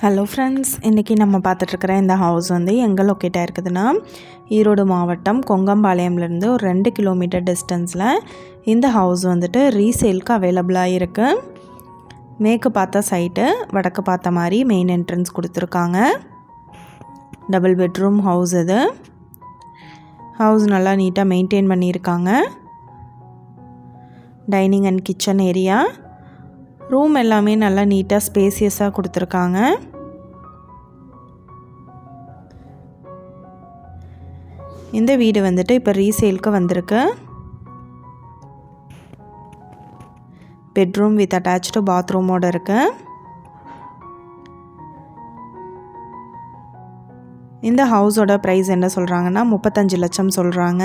Hello friends இன்றைக்கி நம்ம பார்த்துட்ருக்குற இந்த ஹவுஸ் வந்து எங்கே லொக்கேட்டாக இருக்குதுன்னா ஈரோடு மாவட்டம் கொங்கம்பாளையம்லேருந்து ஒரு ரெண்டு கிலோமீட்டர் டிஸ்டன்ஸில் இந்த ஹவுஸ் வந்துட்டு ரீசேலுக்கு அவைலபிளாக இருக்குது மேற்கு பார்த்த சைட்டு வடக்கு பார்த்த மாதிரி மெயின் என்ட்ரன்ஸ் கொடுத்துருக்காங்க. டபுள் பெட்ரூம் ஹவுஸ் இது. ஹவுஸ் நல்லா நீட்டாக மெயின்டைன் பண்ணியிருக்காங்க. Dining and kitchen area room எல்லாமே நல்லா நீட்டாக ஸ்பேசியஸாக கொடுத்துருக்காங்க. இந்த வீடு வந்துட்டு இப்போ ரீசேலுக்கு வந்திருக்கு. பெட்ரூம் வித் அட்டாச்சு பாத்ரூமோடு இருக்கு. இந்த ஹவுஸோட ப்ரைஸ் என்ன சொல்கிறாங்கன்னா முப்பத்தஞ்சு லட்சம் சொல்கிறாங்க